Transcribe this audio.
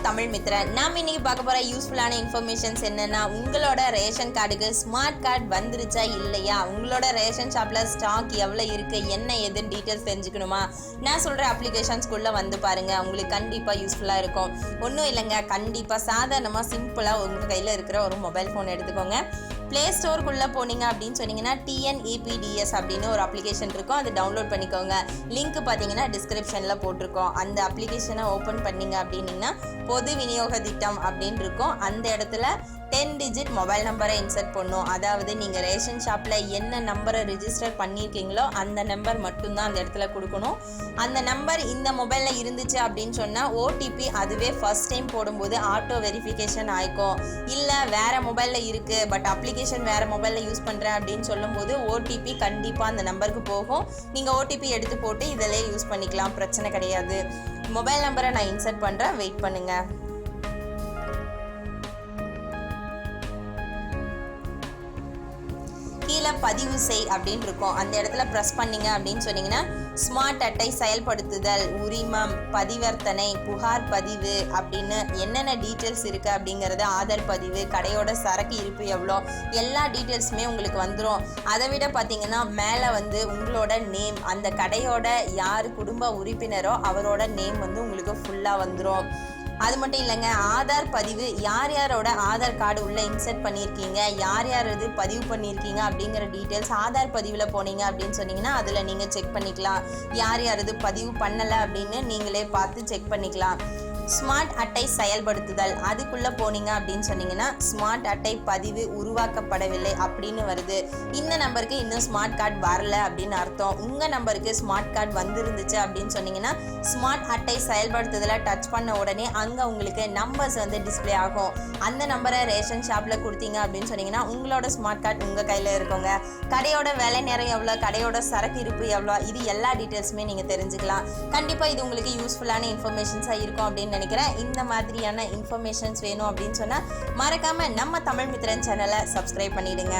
தமிழ் மித்ரன் நாம் இன்னைக்கு பார்க்க போகிற யூஸ்ஃபுல்லான இன்ஃபர்மேஷன்ஸ் என்னென்னா உங்களோட ரேஷன் கார்டுக்கு ஸ்மார்ட் கார்டு வந்துருச்சா இல்லையா? உங்களோட ரேஷன் ஷாப்பில் ஸ்டாக் எவ்வளோ இருக்குது என்ன ஏதுன்னு டீட்டெயில்ஸ் தெரிஞ்சுக்கணுமா? நான் சொல்கிற அப்ளிகேஷன்ஸ்குள்ளே வந்து பாருங்கள் உங்களுக்கு கண்டிப்பாக யூஸ்ஃபுல்லாக இருக்கும். ஒன்றும் இல்லைங்க. கண்டிப்பாக சாதாரணமாக சிம்பிளாக உங்கள் கையில் இருக்கிற ஒரு மொபைல் ஃபோன் எடுத்துக்கோங்க. ப்ளே ஸ்டோருக்குள்ளே போனீங்க அப்படின்னு சொன்னீங்கன்னா டிஎன்இபிடிஎஸ் அப்படின்னு ஒரு அப்ளிகேஷன் இருக்கும். அதை டவுன்லோட் பண்ணிக்கோங்க. லிங்க் பார்த்தீங்கன்னா டிஸ்கிரிப்ஷனில் போட்டிருக்கோம். அந்த அப்ளிகேஷனை ஓப்பன் பண்ணீங்க அப்படின்னா பொது விநியோக திட்டம் அப்படின்னு இருக்கும். அந்த இடத்துல டென் டிஜிட் மொபைல் நம்பரை இன்சர்ட் பண்ணும். அதாவது நீங்கள் ரேஷன் ஷாப்பில் என்ன நம்பரை ரிஜிஸ்டர் பண்ணியிருக்கீங்களோ அந்த நம்பர் மட்டும்தான் அந்த இடத்துல கொடுக்கணும். அந்த நம்பர் இந்த மொபைலில் இருந்துச்சு அப்படின்னு சொன்னால் ஓடிபி அதுவே ஃபர்ஸ்ட் டைம் போடும்போது ஆட்டோ வெரிஃபிகேஷன் ஆயிக்கும். இல்லை வேறு மொபைலில் இருக்குது பட் அப்ளிகேஷன் வேறு மொபைலில் யூஸ் பண்ணுறேன் அப்படின்னு சொல்லும்போது ஓடிபி கண்டிப்பாக அந்த நம்பருக்கு போகும். நீங்கள் ஓடிபி எடுத்து போட்டு இதிலே யூஸ் பண்ணிக்கலாம். பிரச்சனை கிடையாது. மொபைல் நம்பரை நான் இன்சர்ட் பண்ணுறேன் வெயிட் பண்ணுங்கள் கீழே பதிவு செய் அப்படின்னு இருக்கும். அந்த இடத்துல ப்ரெஸ் பண்ணீங்க அப்படின்னு சொன்னீங்கன்னா ஸ்மார்ட் அட்டை செயல்படுத்துதல் உரிமம் பதிவர்த்தனை புகார் பதிவு அப்படின்னு என்னென்ன டீட்டெயில்ஸ் இருக்குது அப்படிங்கிறது ஆதார் பதிவு கடையோட சரக்கு இருப்பு எவ்வளோ எல்லா டீட்டெயில்ஸுமே உங்களுக்கு வந்துடும் அதை விட பார்த்தீங்கன்னா மேலே வந்து உங்களோட நேம் அந்த கடையோட யார் குடும்ப உறுப்பினரோ அவரோட நேம் வந்து உங்களுக்கு ஃபுல்லாக வந்துடும் அது மட்டும் இல்லைங்க ஆதார் பதிவு யார் யாரோட ஆதார் கார்டு உள்ளே இன்சர்ட் பண்ணியிருக்கீங்க யார் யார் இது பதிவு பண்ணியிருக்கீங்க அப்படிங்கிற டீட்டெயில்ஸ் ஆதார் பதிவில் போனீங்க அப்படின்னு சொன்னீங்கன்னா அதில் நீங்கள் செக் பண்ணிக்கலாம். யார் யார் இது பதிவு பண்ணலை அப்படின்னு நீங்களே பார்த்து செக் பண்ணிக்கலாம். ஸ்மார்ட் அட்டை செயல்படுத்துதல் அதுக்குள்ளே போனீங்க அப்படின்னு சொன்னீங்கன்னா ஸ்மார்ட் அட்டை பதிவு உருவாக்கப்படவில்லை அப்படின்னு வருது. இந்த நம்பருக்கு இன்னும் ஸ்மார்ட் கார்டு வரல அப்படின்னு அர்த்தம். உங்கள் நம்பருக்கு ஸ்மார்ட் கார்டு வந்துருந்துச்சு அப்படின்னு சொன்னீங்கன்னா ஸ்மார்ட் அட்டை செயல்படுத்துதலை டச் பண்ண உடனே அங்கே உங்களுக்கு நம்பர்ஸ் வந்து டிஸ்ப்ளே ஆகும். அந்த நம்பரை ரேஷன் ஷாப்பில் கொடுத்தீங்க அப்படின்னு சொன்னீங்கன்னா உங்களோட ஸ்மார்ட் கார்டு உங்கள் கையில் இருக்குங்க. கடையோட வேலை நேரம் எவ்வளோ கடையோட சரக்கு இருப்பு எவ்வளோ இது எல்லா டீட்டெயில்ஸுமே நீங்கள் தெரிஞ்சுக்கலாம். கண்டிப்பாக இது உங்களுக்கு யூஸ்ஃபுல்லான இன்ஃபர்மேஷன்ஸாக இருக்கும் அப்படின்னு நினைக்கிறேன். இந்த மாதிரியான இன்ஃபர்மேஷன்ஸ் வேணும் அப்படின்னு சொன்னால் மறக்காமல் நம்ம தமிழ் மித்திரன் சேனலை சப்ஸ்கிரைப் பண்ணிவிடுங்க